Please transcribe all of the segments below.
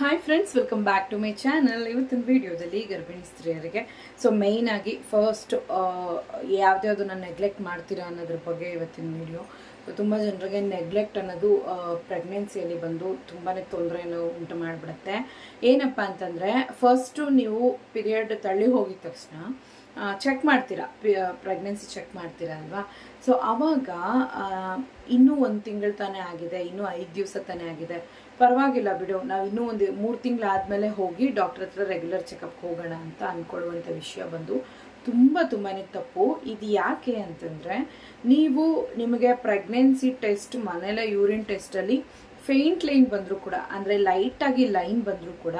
Hi friends welcome back to my channel ಇವತ್ತಿನ ವಿಡಿಯೋದಲ್ಲಿ ಗರ್ಭಿಣಿ ಸ್ತ್ರೀಯರಿಗೆ. ಸೊ ಆಗಿ ಫಸ್ಟ್ ನಾನು ನೆಗ್ಲೆಕ್ಟ್ ಮಾಡ್ತೀರಾ ಅನ್ನೋದ್ರ ಬಗ್ಗೆ ಇವತ್ತಿನ ವಿಡಿಯೋ ಸೊ ತುಂಬ ಜನರಿಗೆ ನೆಗ್ಲೆಕ್ಟ್ ಅನ್ನೋದು ಪ್ರೆಗ್ನೆನ್ಸಿಯಲ್ಲಿ ಬಂದು ತುಂಬಾ ತೊಂದರೆಯನ್ನು ಉಂಟು ಮಾಡಿಬಿಡುತ್ತೆ. ಏನಪ್ಪ ಅಂತಂದರೆ ಫಸ್ಟು ನೀವು ಪಿರಿಯಡ್ ತಳ್ಳಿ ಹೋಗಿದ ತಕ್ಷಣ ಚೆಕ್ ಮಾಡ್ತೀರಾ ಪ್ರೆಗ್ನೆನ್ಸಿ ಚೆಕ್ ಮಾಡ್ತೀರಾ ಅಲ್ವಾ? ಸೊ ಆವಾಗ ಇನ್ನೂ ಒಂದು ತಿಂಗಳು ತಾನೇ ಆಗಿದೆ, ಇನ್ನೂ ಐದು ದಿವಸ ತಾನೇ ಆಗಿದೆ. ಪರವಾಗಿಲ್ಲ ಬಿಡು, ನಾವು ಇನ್ನೂ ಒಂದು ಮೂರು ತಿಂಗಳಾದಮೇಲೆ ಹೋಗಿ ಡಾಕ್ಟರ್ ಹತ್ರ ರೆಗ್ಯುಲರ್ ಚೆಕಪ್ಗೆ ಹೋಗೋಣ ಅಂತ ಅಂದ್ಕೊಳ್ಳುವಂಥ ವಿಷಯ ಬಂದು ತುಂಬ ತುಂಬಾ ತಪ್ಪು. ಇದು ಯಾಕೆ ಅಂತಂದರೆ, ನೀವು ನಿಮಗೆ ಪ್ರೆಗ್ನೆನ್ಸಿ ಟೆಸ್ಟ್ ಮನೇಲೆ ಯೂರಿನ್ ಟೆಸ್ಟಲ್ಲಿ ಫೇಂಟ್ ಲೈನ್ ಬಂದರೂ ಕೂಡ, ಅಂದರೆ ಲೈಟಾಗಿ ಲೈನ್ ಬಂದರೂ ಕೂಡ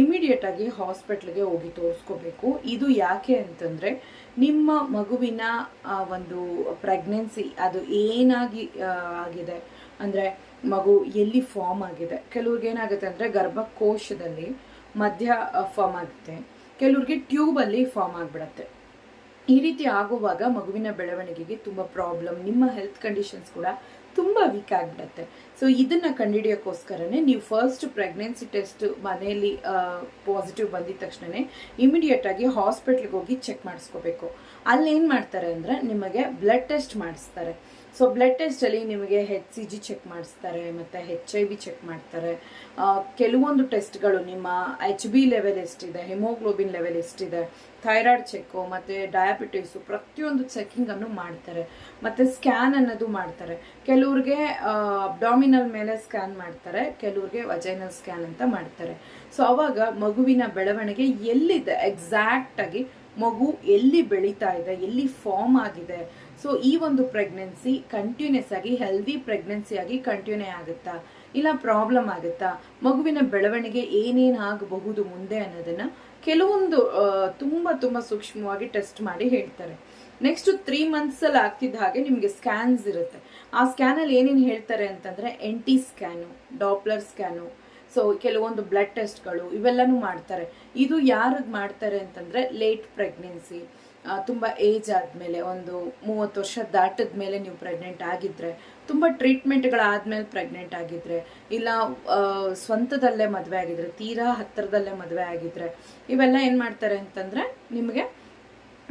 ಇಮಿಡಿಯೇಟ್ ಆಗಿ ಹಾಸ್ಪಿಟ್ಲ್ಗೆ ಹೋಗಿ ತೋರಿಸ್ಕೋಬೇಕು. ಇದು ಯಾಕೆ ಅಂತಂದರೆ, ನಿಮ್ಮ ಮಗುವಿನ ಒಂದು ಪ್ರೆಗ್ನೆನ್ಸಿ ಅದು ಏನಾಗಿ ಆಗಿದೆ? ಅಂದರೆ ಮಗು ಎಲ್ಲಿ ಫಾರ್ಮ್ ಆಗಿದೆ. ಕೆಲವ್ರಿಗೆ ಏನಾಗುತ್ತೆ ಅಂದರೆ ಗರ್ಭಕೋಶದಲ್ಲಿ ಮಧ್ಯ ಫಾರ್ಮ್ ಆಗುತ್ತೆ. ಕೆಲವ್ರಿಗೆ ಟ್ಯೂಬಲ್ಲಿ ಫಾರ್ಮ್ ಆಗಿಬಿಡತ್ತೆ. ಈ ರೀತಿ ಆಗುವಾಗ ಮಗುವಿನ ಬೆಳವಣಿಗೆಗೆ ತುಂಬ ಪ್ರಾಬ್ಲಮ್ ನಿಮ್ಮ ಹೆಲ್ತ್ ಕಂಡೀಷನ್ಸ್ ಕೂಡ ತುಂಬ ವೀಕ್ ಆಗಿಬಿಡತ್ತೆ. ಸೊ ಇದನ್ನು ಕಂಡುಹಿಡಿಯೋಕ್ಕೋಸ್ಕರನೇ ನೀವು ಫಸ್ಟ್ ಪ್ರೆಗ್ನೆನ್ಸಿ ಟೆಸ್ಟ್ ಮನೆಯಲ್ಲಿ ಪಾಸಿಟಿವ್ ಬಂದಿದ ತಕ್ಷಣವೇ ಇಮಿಡಿಯೇಟ್ ಆಗಿ ಹಾಸ್ಪಿಟ್ಲಿಗೆ ಹೋಗಿ ಚೆಕ್ ಮಾಡಿಸ್ಕೋಬೇಕು. ಅಲ್ಲಿ ಏನು ಮಾಡ್ತಾರೆ ಅಂದರೆ ನಿಮಗೆ ಬ್ಲಡ್ ಟೆಸ್ಟ್ ಮಾಡಿಸ್ತಾರೆ. ಸೊ ಬ್ಲಡ್ ಟೆಸ್ಟಲ್ಲಿ ನಿಮಗೆ ಹೆಚ್ ಸಿ ಜಿ ಚೆಕ್ ಮಾಡಿಸ್ತಾರೆ, ಮತ್ತು ಹೆಚ್ ಐ ಬಿ ಚೆಕ್ ಮಾಡ್ತಾರೆ. ಕೆಲವೊಂದು ಟೆಸ್ಟ್ಗಳು ನಿಮ್ಮ ಎಚ್ ಬಿ ಲೆವೆಲ್ ಎಷ್ಟಿದೆ ಹಿಮೋಗ್ಲೋಬಿನ್ ಲೆವೆಲ್ ಎಷ್ಟಿದೆ ಥೈರಾಯ್ಡ್ ಚೆಕ್ಕು ಮತ್ತು ಡಯಾಬಿಟೀಸು ಪ್ರತಿಯೊಂದು ಚೆಕ್ಕಿಂಗನ್ನು ಮಾಡ್ತಾರೆ. ಮತ್ತು ಸ್ಕ್ಯಾನ್ ಅನ್ನೋದು ಮಾಡ್ತಾರೆ. ಕೆಲವ್ರಿಗೆ ಅಬ್ಡಾಮಿನಲ್ ಮೇಲೆ ಸ್ಕ್ಯಾನ್ ಮಾಡ್ತಾರೆ, ಕೆಲವ್ರಿಗೆ ವಜೈನಲ್ ಸ್ಕ್ಯಾನ್ ಅಂತ ಮಾಡ್ತಾರೆ. ಸೊ ಅವಾಗ ಮಗುವಿನ ಬೆಳವಣಿಗೆ ಎಲ್ಲಿದೆ? ಎಕ್ಸಾಕ್ಟಾಗಿ ಮಗು ಎಲ್ಲಿ ಬೆಳೀತಾ ಇದೆ, ಎಲ್ಲಿ ಫಾರ್ಮ್ ಆಗಿದೆ? ಸೊ ಈ ಒಂದು ಪ್ರೆಗ್ನೆನ್ಸಿ ಕಂಟಿನ್ಯೂಸ್ ಆಗಿ ಹೆಲ್ದಿ ಪ್ರೆಗ್ನೆನ್ಸಿ ಆಗಿ ಕಂಟಿನ್ಯೂ ಆಗುತ್ತಾ? ಇಲ್ಲ ಪ್ರಾಬ್ಲಮ್ ಆಗುತ್ತಾ? ಮಗುವಿನ ಬೆಳವಣಿಗೆ ಏನೇನು ಆಗಬಹುದು ಮುಂದೆ ಅನ್ನೋದನ್ನ ಕೆಲವೊಂದು ತುಂಬ, ತುಂಬಾ ಸೂಕ್ಷ್ಮವಾಗಿ ಟೆಸ್ಟ್ ಮಾಡಿ ಹೇಳ್ತಾರೆ. ನೆಕ್ಸ್ಟ್ ತ್ರೀ ಮಂತ್ಸ್ ಅಲ್ಲಿ ಆಗ್ತಿದ್ದ ಹಾಗೆ ನಿಮಗೆ ಸ್ಕ್ಯಾನ್ಸ್ ಇರುತ್ತೆ. ಆ ಸ್ಕ್ಯಾನ್ ಅಲ್ಲಿ ಏನೇನು ಹೇಳ್ತಾರೆ ಅಂತಂದ್ರೆ NT T scan doppler scan so ಕೆಲವೊಂದು ಬ್ಲಡ್ ಟೆಸ್ಟ್ಗಳು ಇವೆಲ್ಲನೂ ಮಾಡ್ತಾರೆ. ಇದು ಯಾರಿಗೆ ಮಾಡ್ತಾರೆ ಅಂತಂದ್ರೆ ಲೇಟ್ ಪ್ರೆಗ್ನೆನ್ಸಿ ತುಂಬ ಏಜ್ ಆದಮೇಲೆ ಒಂದು ಮೂವತ್ತು ವರ್ಷ ದಾಟಿದ ಮೇಲೆ ನೀವು ಪ್ರೆಗ್ನೆಂಟ್ ಆಗಿದ್ರೆ, ತುಂಬ ಟ್ರೀಟ್ಮೆಂಟ್ಗಳಾದ್ಮೇಲೆ ಪ್ರೆಗ್ನೆಂಟ್ ಆಗಿದ್ರೆ, ಇಲ್ಲ ಸ್ವಂತದಲ್ಲೇ ಮದುವೆ ಆಗಿದ್ರೆ, ತೀರಾ ಹತ್ತಿರದಲ್ಲೇ ಮದುವೆ ಆಗಿದ್ರೆ, ಇವೆಲ್ಲ ಏನು ಮಾಡ್ತಾರೆ ಅಂತಂದರೆ, ನಿಮಗೆ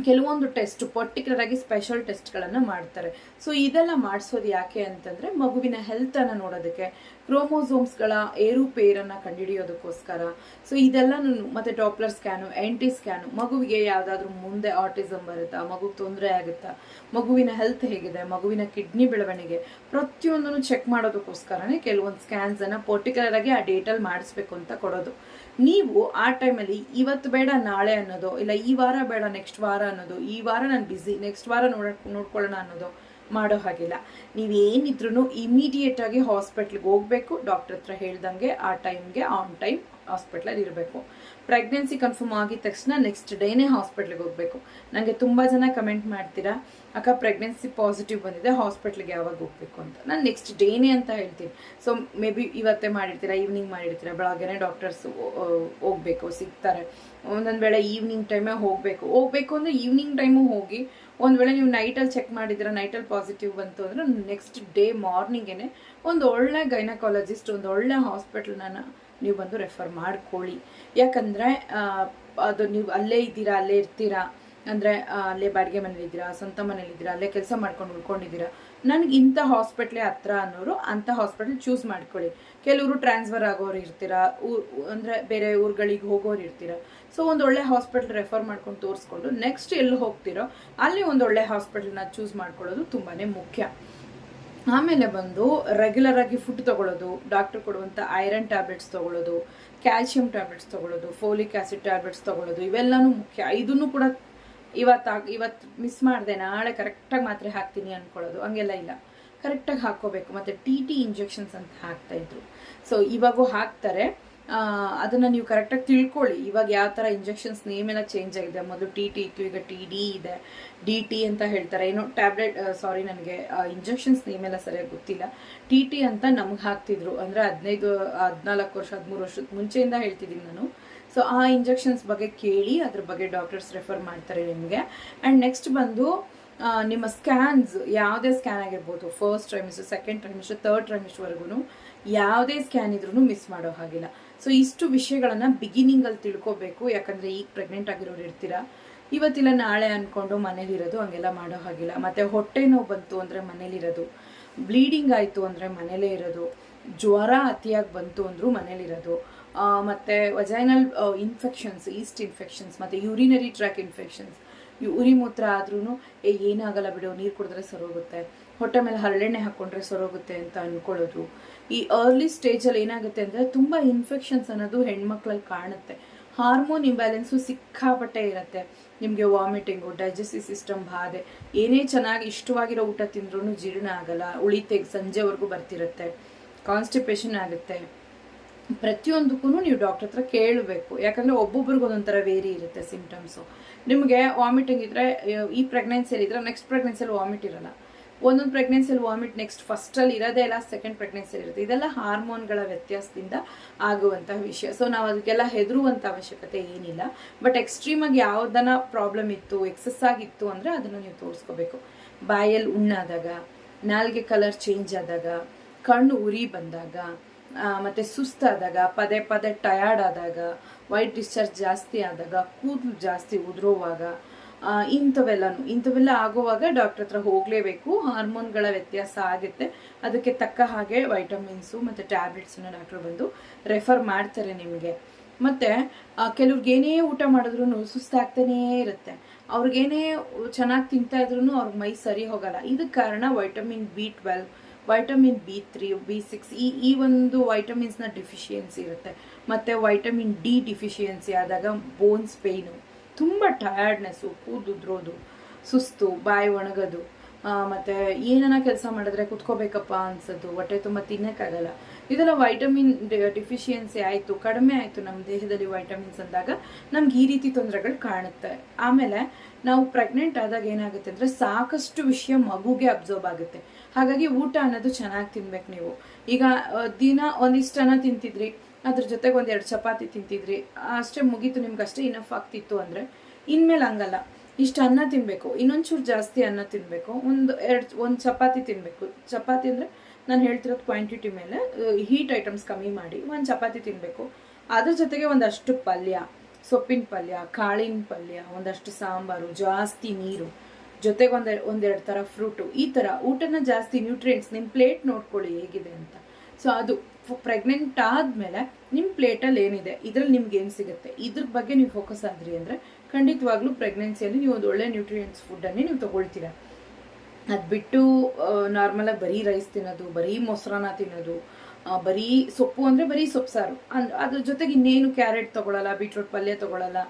ಕೆಲವೊಂದು ಟೆಸ್ಟ್ ಪರ್ಟಿಕ್ಯುಲರ್ ಆಗಿ ಸ್ಪೆಷಲ್ ಟೆಸ್ಟ್ಗಳನ್ನು ಮಾಡ್ತಾರೆ. ಸೊ ಇದೆಲ್ಲ ಮಾಡಿಸೋದು ಯಾಕೆ ಅಂತಂದ್ರೆ, ಮಗುವಿನ ಹೆಲ್ತ್ ಅನ್ನ ನೋಡೋದಕ್ಕೆ ಕ್ರೋಮೋಸೋಮ್ಸ್ಗಳ ಏರುಪೇರನ್ನ ಕಂಡುಹಿಡಿಯೋದಕ್ಕೋಸ್ಕರ. ಸೊ ಇದೆಲ್ಲನೂ ಮತ್ತೆ ಡಾಪ್ಲರ್ ಸ್ಕ್ಯಾನು ಎಂಟಿ ಸ್ಕ್ಯಾನು ಮಗುವಿಗೆ ಯಾವುದಾದ್ರೂ ಮುಂದೆ ಆಟಿಸಮ್ ಬರುತ್ತಾ, ಮಗುಗೆ ತೊಂದರೆ ಆಗುತ್ತಾ, ಮಗುವಿನ ಹೆಲ್ತ್ ಹೇಗಿದೆ, ಮಗುವಿನ ಕಿಡ್ನಿ ಬೆಳವಣಿಗೆ, ಪ್ರತಿಯೊಂದನ್ನು ಚೆಕ್ ಮಾಡೋದಕ್ಕೋಸ್ಕರನೇ ಕೆಲವೊಂದು ಸ್ಕ್ಯಾನ್ಸ್ ಅನ್ನ ಪರ್ಟಿಕ್ಯುಲರ್ ಆಗಿ ಆ ಡೇಟಲ್ಲಿ ಮಾಡಿಸ್ಬೇಕು ಅಂತ ಕೊಡೋದು. ನೀವು ಆ ಟೈಮಲ್ಲಿ ಇವತ್ತು ಬೇಡ, ನಾಳೆ ಅನ್ನೋದು, ಇಲ್ಲ ಈ ವಾರ ಬೇಡ ನೆಕ್ಸ್ಟ್ ವಾರ ಅನ್ನೋದು, ಈ ವಾರ ನಾನು ಬ್ಯುಸಿ ನೆಕ್ಸ್ಟ್ ವಾರ ನೋಡ, ನೋಡ್ಕೊಳ್ಳೋಣ ಅನ್ನೋದು ಮಾಡೋ ಹಾಗಿಲ್ಲ. ನೀವೇನಿದ್ರು ಇಮಿಡಿಯೇಟ್ ಆಗಿ ಹಾಸ್ಪಿಟ್ಲಿಗೆ ಹೋಗಬೇಕು ಡಾಕ್ಟರ್ ಹತ್ರ ಹೇಳ್ದಂಗೆ ಆ ಟೈಮ್ಗೆ ಆನ್ ಟೈಮ್ ಹಾಸ್ಪಿಟ್ಲಲ್ಲಿ ಇರಬೇಕು. ಪ್ರೆಗ್ನೆನ್ಸಿ ಕನ್ಫರ್ಮ್ ಆಗಿದ ತಕ್ಷಣ ನೆಕ್ಸ್ಟ್ ಡೇನೇ ಹಾಸ್ಪಿಟ್ಲಿಗೆ ಹೋಗಬೇಕು. ನನಗೆ ತುಂಬ ಜನ ಕಮೆಂಟ್ ಮಾಡ್ತೀರಾ ಅಕ್ಕ ಪ್ರೆಗ್ನೆನ್ಸಿ ಪಾಸಿಟಿವ್ ಬಂದಿದೆ ಹಾಸ್ಪಿಟ್ಲಿಗೆ ಯಾವಾಗ ಹೋಗಬೇಕು ಅಂತ. ನಾನು ನೆಕ್ಸ್ಟ್ ಡೇನೇ ಅಂತ ಹೇಳ್ತೀನಿ. ಸೊ ಮೇ ಬಿ ಇವತ್ತೇ ಮಾಡಿರ್ತೀರಾ ಈವ್ನಿಂಗ್ ಮಾಡಿರ್ತೀರಾ, ಬೆಳಗ್ಗೆನೇ ಡಾಕ್ಟರ್ಸ್ ಹೋಗ್ಬೇಕು, ಸಿಗ್ತಾರೆ. ಒಂದೊಂದು ವೇಳೆ ಈವ್ನಿಂಗ್ ಟೈಮೇ ಹೋಗಬೇಕು. ಹೋಗಬೇಕು ಅಂದರೆ ಈವ್ನಿಂಗ್ ಟೈಮು ಹೋಗಿ, ಒಂದು ವೇಳೆ ನೀವು ನೈಟಲ್ಲಿ ಚೆಕ್ ಮಾಡಿದ್ರೆ ನೈಟಲ್ಲಿ ಪಾಸಿಟಿವ್ ಬಂತು ಅಂದರೆ ನೆಕ್ಸ್ಟ್ ಡೇ ಮಾರ್ನಿಂಗೇ ಒಂದು ಒಳ್ಳೆ ಗೈನಕಾಲಜಿಸ್ಟ್ ಒಂದು ಒಳ್ಳೆ ಹಾಸ್ಪಿಟ್ಲನ್ನ ನೀವು ಬಂದು ರೆಫರ್ ಮಾಡ್ಕೊಳ್ಳಿ. ಯಾಕಂದರೆ ಅದು ನೀವು ಅಲ್ಲೇ ಇದ್ದೀರಾ, ಅಲ್ಲೇ ಇರ್ತೀರಾ ಅಂದರೆ ಅಲ್ಲೇ ಬಾಡಿಗೆ ಮನೇಲಿದ್ದೀರಾ ಸ್ವಂತ ಮನೇಲಿ ಇದ್ದೀರಾ ಅಲ್ಲೇ ಕೆಲಸ ಮಾಡ್ಕೊಂಡು ಉಳ್ಕೊಂಡಿದ್ದೀರಾ, ನನಗೆ ಇಂಥ ಹಾಸ್ಪಿಟ್ಲೇ ಹತ್ರ ಅನ್ನೋರು ಅಂಥ ಹಾಸ್ಪಿಟಲ್ ಚೂಸ್ ಮಾಡ್ಕೊಳ್ಳಿ. ಕೆಲವರು ಟ್ರಾನ್ಸ್ಫರ್ ಆಗೋರು ಇರ್ತೀರಾ ಅಂದರೆ ಬೇರೆ ಊರುಗಳಿಗೆ ಹೋಗೋರು ಇರ್ತೀರಾ. ಸೊ ಒಂದು ಒಳ್ಳೆ ಹಾಸ್ಪಿಟಲ್ ರೆಫರ್ ಮಾಡ್ಕೊಂಡು ತೋರಿಸ್ಕೊಂಡು ನೆಕ್ಸ್ಟ್ ಎಲ್ಲಿ ಹೋಗ್ತೀರೋ, ಅಲ್ಲಿ ಒಂದು ಒಳ್ಳೆ ಹಾಸ್ಪಿಟ್ಲನ್ನ ಚೂಸ್ ಮಾಡ್ಕೊಳ್ಳೋದು ತುಂಬಾ ಮುಖ್ಯ. ಆಮೇಲೆ ಬಂದು ರೆಗ್ಯುಲರ್ ಆಗಿ ಫುಡ್ ತಗೊಳ್ಳೋದು ಡಾಕ್ಟರ್ ಕೊಡುವಂಥ ಐರನ್ ಟ್ಯಾಬ್ಲೆಟ್ಸ್ ತಗೊಳ್ಳೋದು ಕ್ಯಾಲ್ಶಿಯಂ ಟ್ಯಾಬ್ಲೆಟ್ಸ್ ತಗೊಳ್ಳೋದು ಫೋಲಿಕ್ ಆಸಿಡ್ ಟ್ಯಾಬ್ಲೆಟ್ಸ್ ತಗೊಳ್ಳೋದು, ಇವೆಲ್ಲನೂ ಮುಖ್ಯ. ಇದನ್ನು ಕೂಡ ಇವತ್ತು ಇವತ್ತು ಮಿಸ್ ಮಾಡಿದೆ, ನಾಳೆ ಕರೆಕ್ಟಾಗಿ ಮಾತ್ರೆ ಹಾಕ್ತೀನಿ ಅಂದ್ಕೊಳ್ಳೋದು ಹಂಗೆಲ್ಲ ಇಲ್ಲ. ಕರೆಕ್ಟಾಗಿ ಹಾಕ್ಕೋಬೇಕು. ಮತ್ತು ಟಿ ಟಿ ಇಂಜೆಕ್ಷನ್ಸ್ ಅಂತ ಹಾಕ್ತಾಯಿದ್ರು ಸೊ ಇವಾಗೂ ಹಾಕ್ತಾರೆ. ಅದನ್ನು ನೀವು ಕರೆಕ್ಟಾಗಿ ತಿಳ್ಕೊಳ್ಳಿ. ಇವಾಗ ಯಾವ ಥರ ಇಂಜೆಕ್ಷನ್ಸ್ ನೇಮ್ ಎಲ್ಲ ಚೇಂಜ್ ಆಗಿದೆ. ಮೊದಲು ಟಿ ಟಿ ಇತ್ತು, ಈಗ ಟಿ ಡಿ ಇದೆ. ಡಿ ಟಿ ಅಂತ ಹೇಳ್ತಾರೆ. ಏನೋ ಟ್ಯಾಬ್ಲೆಟ್ ಸಾರಿ ನನಗೆ ಇಂಜೆಕ್ಷನ್ಸ್ ನೇಮ್ ಎಲ್ಲ ಸರಿಯಾಗಿ ಗೊತ್ತಿಲ್ಲ. ಟಿ ಟಿ ಅಂತ ನಮ್ಗೆ ಹಾಕ್ತಿದ್ರು. ಅಂದರೆ ಹದಿನೈದು, ಹದಿನಾಲ್ಕು ವರ್ಷ, ಹದಿಮೂರು ವರ್ಷದ ಮುಂಚೆಯಿಂದ ಹೇಳ್ತಿದ್ದೀನಿ ನಾನು. ಸೊ ಆ ಇಂಜೆಕ್ಷನ್ಸ್ ಬಗ್ಗೆ ಕೇಳಿ, ಅದ್ರ ಬಗ್ಗೆ ಡಾಕ್ಟರ್ಸ್ ರೆಫರ್ ಮಾಡ್ತಾರೆ ನಿಮಗೆ. ಆ್ಯಂಡ್ ನೆಕ್ಸ್ಟ್ ಬಂದು ನಿಮ್ಮ ಸ್ಕ್ಯಾನ್ಸ್ ಯಾವುದೇ ಸ್ಕ್ಯಾನ್ ಆಗಿರ್ಬೋದು first trimester second trimester third ಟ್ರೈಮಿಸ್ಟರ್ವರೆಗೂ ಯಾವುದೇ ಸ್ಕ್ಯಾನ್ ಇದ್ರೂ ಮಿಸ್ ಮಾಡೋ ಹಾಗಿಲ್ಲ. ಸೊ ಇಷ್ಟು ವಿಷಯಗಳನ್ನು ಬಿಗಿನಿಂಗಲ್ಲಿ ತಿಳ್ಕೊಬೇಕು. ಯಾಕಂದರೆ ಈಗ ಪ್ರೆಗ್ನೆಂಟ್ ಆಗಿರೋರು ಇರ್ತೀರಾ? ಇವತ್ತಿಲ್ಲ, ನಾಳೆ ಅಂದ್ಕೊಂಡು ಮನೇಲಿರೋದು ಹಂಗೆಲ್ಲ ಮಾಡೋ ಹಾಗಿಲ್ಲ. ಮತ್ತು ಹೊಟ್ಟೆ ನೋವು ಬಂತು ಅಂದರೆ ಮನೇಲಿರೋದು ಬ್ಲೀಡಿಂಗ್ ಆಯಿತು ಅಂದರೆ ಮನೇಲೇ ಇರೋದು, ಜ್ವರ ಅತಿಯಾಗಿ ಬಂತು ಅಂದರೂ ಮನೇಲಿರೋದು ಮತ್ತು ವಜೈನಲ್ ಇನ್ಫೆಕ್ಷನ್ಸ್ ಈಸ್ಟ್ ಇನ್ಫೆಕ್ಷನ್ಸ್ ಮತ್ತು ಯೂರಿನರಿ ಟ್ರ್ಯಾಕ್ ಇನ್ಫೆಕ್ಷನ್ಸ್ ಉರಿ ಮೂತ್ರ ಆದ್ರೂ ಏ, ಏನಾಗಲ್ಲ ಬಿಡು, ನೀರು ಕುಡಿದ್ರೆ ಸರೋಗುತ್ತೆ. ಹೊಟ್ಟೆ ಮೇಲೆ ಹರಳೆಣ್ಣೆ ಹಾಕ್ಕೊಂಡ್ರೆ ಸರೋಗುತ್ತೆ ಅಂತ ಅಂದ್ಕೊಳ್ಳೋದು ಈ ಅರ್ಲಿ ಸ್ಟೇಜಲ್ಲಿ ಏನಾಗುತ್ತೆ ಅಂದರೆ, ತುಂಬ ಇನ್ಫೆಕ್ಷನ್ಸ್ ಅನ್ನೋದು ಹೆಣ್ಮಕ್ಳಲ್ಲಿ ಕಾಣುತ್ತೆ. ಹಾರ್ಮೋನ್ ಇಂಬ್ಯಾಲೆನ್ಸು ಸಿಕ್ಕಾಪಟ್ಟೆ ಇರುತ್ತೆ. ನಿಮಗೆ ವಾಮಿಟಿಂಗು ಡೈಜೆಸ್ಟಿವ್ ಸಿಸ್ಟಮ್ ಬಾಧೆ, ಏನೇ ಚೆನ್ನಾಗಿ ಇಷ್ಟವಾಗಿರೋ ಊಟ ತಿಂದ್ರೂ ಜೀರ್ಣ ಆಗಲ್ಲ. ಉಳಿತೆಗೆ ಸಂಜೆವರೆಗೂ ಬರ್ತಿರುತ್ತೆ. ಕಾನ್ಸ್ಟಿಪೇಷನ್ ಆಗುತ್ತೆ. ಪ್ರತಿಯೊಂದಕ್ಕೂ ನೀವು ಡಾಕ್ಟರ್ ಹತ್ರ ಕೇಳಬೇಕು. ಯಾಕಂದರೆ ಒಬ್ಬೊಬ್ರಿಗೆ ಒಂದೊಂಥರ ವೇರಿ ಇರುತ್ತೆ ಸಿಂಪ್ಟಮ್ಸು ನಿಮಗೆ ವಾಮಿಟಿಂಗ್ ಇದ್ದರೆ ಈ ಪ್ರೆಗ್ನೆನ್ಸಿಯಲ್ಲಿ ಇದ್ರೆ ನೆಕ್ಸ್ಟ್ ಪ್ರೆಗ್ನೆನ್ಸಿಯಲ್ಲಿ ವಾಮಿಟ್ ಇರೋಲ್ಲ. ಒಂದೊಂದು ಪ್ರೆಗ್ನೆನ್ಸಿಯಲ್ಲಿ ವಾಮಿಟ್ ನೆಕ್ಸ್ಟ್ ಫಸ್ಟಲ್ಲಿ ಇರೋದೇ ಇಲ್ಲ ಸೆಕೆಂಡ್ ಪ್ರೆಗ್ನೆನ್ಸಿಯಲ್ಲಿ ಇರುತ್ತೆ. ಇದೆಲ್ಲ ಹಾರ್ಮೋನ್ಗಳ ವ್ಯತ್ಯಾಸದಿಂದ ಆಗುವಂಥ ವಿಷಯ. ಸೊ ನಾವು ಅದಕ್ಕೆಲ್ಲ ಹೆದರುವಂಥ ಅವಶ್ಯಕತೆ ಏನಿಲ್ಲ. ಬಟ್ ಎಕ್ಸ್ಟ್ರೀಮಾಗಿ ಯಾವುದನ್ನ ಪ್ರಾಬ್ಲಮ್ ಇತ್ತು ಎಕ್ಸಸ್ ಆಗಿತ್ತು ಅಂದರೆ ಅದನ್ನು ನೀವು ತೋರಿಸ್ಕೋಬೇಕು. ಬಾಯಲ್ಲಿ ಉಣ್ಣಾದಾಗ, ನಾಲ್ಗೆ ಕಲರ್ ಚೇಂಜ್ ಆದಾಗ, ಕಣ್ಣು ಉರಿ ಬಂದಾಗ ಮತ್ತು ಸುಸ್ತಾದಾಗ, ಪದೇ ಪದೇ ಟಯರ್ಡ್ ಆದಾಗ ವೈಟ್ ಡಿಸ್ಚಾರ್ಜ್ ಜಾಸ್ತಿ ಆದಾಗ, ಕೂದಲು ಜಾಸ್ತಿ ಉದುರುವಾಗ ಇಂಥವೆಲ್ಲನೂ. ಇಂಥವೆಲ್ಲ ಆಗುವಾಗ ಡಾಕ್ಟರ್ ಹತ್ರ ಹೋಗಲೇಬೇಕು. ಹಾರ್ಮೋನ್ಗಳ ವ್ಯತ್ಯಾಸ ಆಗುತ್ತೆ. ಅದಕ್ಕೆ ತಕ್ಕ ಹಾಗೆ ವೈಟಮಿನ್ಸು ಮತ್ತು ಟ್ಯಾಬ್ಲೆಟ್ಸನ್ನು ಡಾಕ್ಟ್ರು ಬಂದು ರೆಫರ್ ಮಾಡ್ತಾರೆ ನಿಮಗೆ. ಮತ್ತು ಕೆಲವ್ರಿಗೆ ಏನೇ ಊಟ ಮಾಡಿದ್ರು ಸುಸ್ತಾಗ್ತಾನೇ ಇರುತ್ತೆ. ಅವ್ರಿಗೇನೇ ಚೆನ್ನಾಗಿ ತಿಂತಾ ಇದ್ರು ಅವ್ರಿಗೆ ಮೈ ಸರಿ ಹೋಗಲ್ಲ. ಇದಕ್ಕೆ ಕಾರಣ vitamin B twelve vitamin B three B six ಈ ಈ ಒಂದು ವೈಟಮಿನ್ಸ್ನ ಡಿಫಿಷಿಯನ್ಸಿ ಇರುತ್ತೆ. ಮತ್ತು ವೈಟಮಿನ್ ಡಿ ಡಿಫಿಷಿಯನ್ಸಿ ಆದಾಗ ಬೋನ್ಸ್ ಪೇಯ್ನು ತುಂಬ ಟಯರ್ಡ್ನೆಸ್ಸು ಕೂದುದ್ರೋದು ಸುಸ್ತು, ಬಾಯಿ ಒಣಗೋದು ಮತ್ತು ಏನನ್ನ ಕೆಲಸ ಮಾಡಿದ್ರೆ ಕುತ್ಕೋಬೇಕಪ್ಪ ಅನ್ಸೋದು, ಹೊಟ್ಟೆ ತುಂಬ ತಿನ್ನೋಕ್ಕಾಗಲ್ಲ. ಇದೆಲ್ಲ ವೈಟಮಿನ್ ಡಿಫಿಷಿಯನ್ಸಿ ಆಯಿತು, ಕಡಿಮೆ ಆಯಿತು ನಮ್ಮ ದೇಹದಲ್ಲಿ ವೈಟಮಿನ್ಸ್ ಅಂದಾಗ ನಮ್ಗೆ ಈ ರೀತಿ ತೊಂದರೆಗಳು ಕಾಣುತ್ತೆ. ಆಮೇಲೆ ನಾವು ಪ್ರೆಗ್ನೆಂಟ್ ಆದಾಗ ಏನಾಗುತ್ತೆ ಅಂದರೆ ಸಾಕಷ್ಟು ವಿಷಯ ಮಗುಗೆ ಅಬ್ಸರ್ವ್ ಆಗುತ್ತೆ. ಹಾಗಾಗಿ ಊಟ ಅನ್ನೋದು ಚೆನ್ನಾಗಿ ತಿನ್ಬೇಕು ನೀವು. ಈಗ ದಿನ ಒಂದಿಷ್ಟನ ತಿಂತಿದ್ರಿ, ಅದ್ರ ಜೊತೆಗೆ ಒಂದೆರಡು ಚಪಾತಿ ತಿಂತಿದ್ರಿ, ಅಷ್ಟೇ ಮುಗೀತು, ನಿಮ್ಗೆ ಅಷ್ಟೇ ಇನಫ್ ಆಗ್ತಿತ್ತು ಅಂದರೆ ಇನ್ಮೇಲೆ ಹಂಗಲ್ಲ. ಇಷ್ಟು ಅನ್ನ ತಿನ್ನಬೇಕು ಇನ್ನೊಂಚೂರು ಜಾಸ್ತಿ ಅನ್ನ ತಿನ್ನಬೇಕು ಒಂದು ಎರಡು, ಒಂದು ಚಪಾತಿ ತಿನ್ನಬೇಕು ಚಪಾತಿ ಅಂದರೆ ನಾನು ಹೇಳ್ತಿರೋದು ಕ್ವಾಂಟಿಟಿ ಮೇಲೆ ಹೀಟ್ ಐಟಮ್ಸ್ ಕಮ್ಮಿ ಮಾಡಿ, ಒಂದು ಚಪಾತಿ ತಿನ್ನಬೇಕು ಅದ್ರ ಜೊತೆಗೆ ಒಂದಷ್ಟು ಪಲ್ಯ, ಸೊಪ್ಪಿನ ಪಲ್ಯ, ಕಾಳಿನ ಪಲ್ಯ, ಒಂದಷ್ಟು ಸಾಂಬಾರು, ಜಾಸ್ತಿ ನೀರು, ಜೊತೆಗೆ ಒಂದೆ, ಒಂದೆರಡು ಥರ ಫ್ರೂಟು ಈ ಥರ ಊಟನ ಜಾಸ್ತಿ ನ್ಯೂಟ್ರಿಯೆಂಟ್ಸ್ ನಿಮ್ಮ ಪ್ಲೇಟ್ ನೋಡ್ಕೊಳ್ಳಿ ಹೇಗಿದೆ ಅಂತ. ಸೊ ಅದು ಪ್ರೆಗ್ನೆಂಟ್ ಆದಮೇಲೆ ನಿಮ್ಮ ಪ್ಲೇಟಲ್ಲಿ ಏನಿದೆ, ಇದ್ರಲ್ಲಿ ನಿಮ್ಗೆ ಏನು ಸಿಗುತ್ತೆ? ಇದ್ರ ಬಗ್ಗೆ ನೀವು ಫೋಕಸ್ ಆದ್ರಿ ಅಂದರೆ ಖಂಡಿತವಾಗ್ಲೂ ಪ್ರೆಗ್ನೆನ್ಸಿಯಲ್ಲಿ ನೀವು ಒಂದು ಒಳ್ಳೆ ನ್ಯೂಟ್ರಿಯೆಂಟ್ಸ್ ಫುಡ್ಡನ್ನೇ ನೀವು ತೊಗೊಳ್ತೀರಾ. ಅದು ಬಿಟ್ಟು ನಾರ್ಮಲಾಗಿ ಬರೀ ರೈಸ್ ತಿನ್ನೋದು, ಬರೀ ಮೊಸರನ್ನ ತಿನ್ನೋದು ಬರೀ ಸೊಪ್ಪು ಅಂದರೆ ಬರೀ ಸೊಪ್ಪು ಸಾರು. ಅಂದ್, ಅದ್ರ ಜೊತೆಗೆ ಇನ್ನೇನು ಕ್ಯಾರೆಟ್ ತೊಗೊಳಲ್ಲ ಬೀಟ್ರೂಟ್ ಪಲ್ಯ ತೊಗೊಳಲ್ಲ,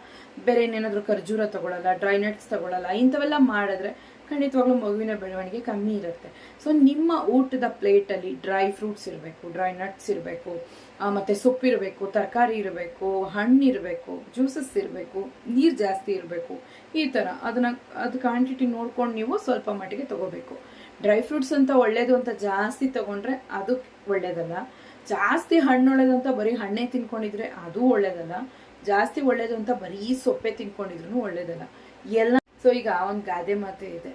ಬೇರೆ ಇನ್ನೇನಾದರೂ ಖರ್ಜೂರ ತೊಗೊಳಲ್ಲ ಡ್ರೈ ನಟ್ಸ್ ತೊಗೊಳಲ್ಲ, ಇಂಥವೆಲ್ಲ ಮಾಡಿದ್ರೆ ಖಂಡಿತವಾಗ್ಲೂ ಮಗುವಿನ ಬೆಳವಣಿಗೆ ಕಮ್ಮಿ ಇರುತ್ತೆ. ಸೊ ನಿಮ್ಮ ಊಟದ ಪ್ಲೇಟಲ್ಲಿ ಡ್ರೈ ಫ್ರೂಟ್ಸ್ ಇರಬೇಕು, ಡ್ರೈ ನಟ್ಸ್ ಇರಬೇಕು ಮತ್ತು ಸೊಪ್ಪಿರಬೇಕು ತರಕಾರಿ ಇರಬೇಕು, ಹಣ್ಣು ಇರಬೇಕು, ಜ್ಯೂಸಸ್ ಇರಬೇಕು, ನೀರು ಜಾಸ್ತಿ ಇರಬೇಕು, ಈ ಥರ ಅದನ್ನು, ಅದು ಕ್ವಾಂಟಿಟಿ ನೋಡ್ಕೊಂಡು ನೀವು ಸ್ವಲ್ಪ ಮಟ್ಟಿಗೆ ತೊಗೋಬೇಕು. ಡ್ರೈ ಫ್ರೂಟ್ಸ್ ಅಂತ ಒಳ್ಳೇದು ಅಂತ ಜಾಸ್ತಿ ತೊಗೊಂಡ್ರೆ ಅದು ಒಳ್ಳೇದಲ್ಲ. ಜಾಸ್ತಿ ಹಣ್ಣು ಒಳ್ಳೇದಂತ ಬರೀ ಹಣ್ಣೆ ತಿನ್ಕೊಂಡಿದ್ರೆ ಅದು ಒಳ್ಳೇದಲ್ಲ. ಜಾಸ್ತಿ ಒಳ್ಳೇದು ಅಂತ ಬರೀ ಸೊಪ್ಪೆ ತಿನ್ಕೊಂಡಿದ್ರು ಒಳ್ಳೇದಲ್ಲ. ಎಲ್ಲ ಸೊ ಈಗ ಒಂದು ಗಾದೆ ಮಾತೆ ಇದೆ.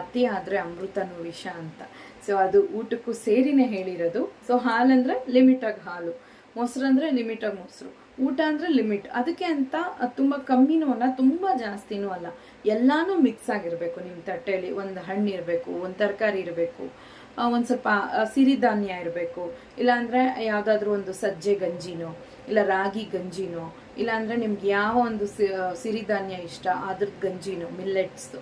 ಅತಿ ಆದರೆ ಅಮೃತನು ವಿಷ ಅಂತ. ಸೊ ಅದು ಊಟಕ್ಕೂ ಸೇರಿನೇ ಹೇಳಿರೋದು. ಸೊ ಹಾಲಂದ್ರೆ ಲಿಮಿಟಾಗಿ ಹಾಲು. ಮೊಸರು ಅಂದರೆ ಲಿಮಿಟಾಗಿ ಮೊಸರು. ಊಟ ಅಂದರೆ ಲಿಮಿಟ್ ಅದಕ್ಕೆ ಅಂತ ತುಂಬ ಕಮ್ಮಿನೂ ಅಲ್ಲ, ತುಂಬ ಜಾಸ್ತಿನೂ ಅಲ್ಲ. ಎಲ್ಲಾನು ಮಿಕ್ಸ್ ಆಗಿರಬೇಕು ನಿಮ್ಮ ತಟ್ಟೆಯಲ್ಲಿ. ಒಂದು ಹಣ್ಣು ಇರಬೇಕು, ಒಂದು ತರಕಾರಿ ಇರಬೇಕು ಒಂದು ಸ್ವಲ್ಪ ಸಿರಿಧಾನ್ಯ ಇರಬೇಕು, ಇಲ್ಲಾಂದರೆ ಯಾವುದಾದ್ರೂ ಒಂದು ಸಜ್ಜೆ ಗಂಜಿನೋ, ಇಲ್ಲ ರಾಗಿ ಗಂಜಿನೋ ಇಲ್ಲಾಂದರೆ ನಿಮ್ಗೆ ಯಾವ ಒಂದು ಸಿರಿಧಾನ್ಯ ಇಷ್ಟ, ಅದ್ರ ಗಂಜಿನೋ ಮಿಲ್ಲೆಟ್ಸ್ದು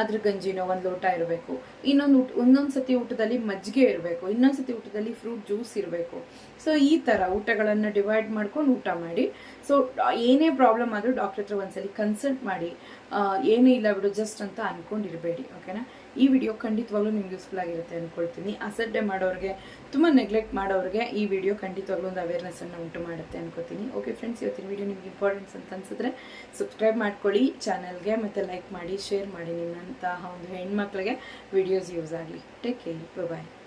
ಅದ್ರ ಗಂಜಿನೋ ಒಂದು ಲೋಟ ಇರಬೇಕು. ಇನ್ನೊಂದು ಊಟ, ಒಂದೊಂದು ಸತಿ ಊಟದಲ್ಲಿ ಮಜ್ಜಿಗೆ ಇರಬೇಕು, ಇನ್ನೊಂದು ಸತಿ ಊಟದಲ್ಲಿ ಫ್ರೂಟ್ ಜ್ಯೂಸ್ ಇರಬೇಕು. ಸೊ ಈ ಥರ ಊಟಗಳನ್ನು ಡಿವೈಡ್ ಮಾಡ್ಕೊಂಡು ಊಟ ಮಾಡಿ. ಸೊ ಏನೇ ಪ್ರಾಬ್ಲಮ್ ಆದರೂ ಡಾಕ್ಟರ್ ಹತ್ರ ಒಂದ್ಸಲಿ ಕನ್ಸಲ್ಟ್ ಮಾಡಿ ಏನೂ ಇಲ್ಲ ಬಿಡು ಜಸ್ಟ್ ಅಂತ ಅಂದ್ಕೊಂಡಿರಬೇಡಿ ಓಕೆನಾ ಈ ವಿಡಿಯೋ ಖಂಡಿತವಾಗ್ಲೂ ನಿಮ್ಗೆ ಯೂಸ್ಫುಲ್ ಆಗಿರುತ್ತೆ ಅನ್ಕೊಳ್ತೀನಿ. ಅಸಡ್ಡೆ ಮಾಡೋರಿಗೆ, ತುಂಬ ನೆಗ್ಲೆಕ್ಟ್ ಮಾಡೋರಿಗೆ ಈ ವಿಡಿಯೋ ಖಂಡಿತವಾಗ್ಲೂ ಒಂದು ಅವೇರ್ನೆಸ್ಸನ್ನು ಉಂಟು ಮಾಡುತ್ತೆ ಅನ್ಕೋತೀನಿ ಓಕೆ ಫ್ರೆಂಡ್ಸ್ ಇವತ್ತಿನ ವಿಡಿಯೋ ನಿಮ್ಗೆ ಇಂಪಾರ್ಟೆನ್ಸ್ ಅಂತ ಅನ್ಸಿದ್ರೆ ಸಬ್ಸ್ಕ್ರೈಬ್ ಮಾಡ್ಕೊಳ್ಳಿ ಚಾನಲ್ಗೆ ಮತ್ತು ಲೈಕ್ ಮಾಡಿ ಶೇರ್ ಮಾಡಿ ನಿಮ್ಮಂತಹ ಒಂದು ಹೆಣ್ಮಕ್ಳಿಗೆ ವಿಡಿಯೋಸ್ ಯೂಸ್ ಆಗಲಿ. Take care bye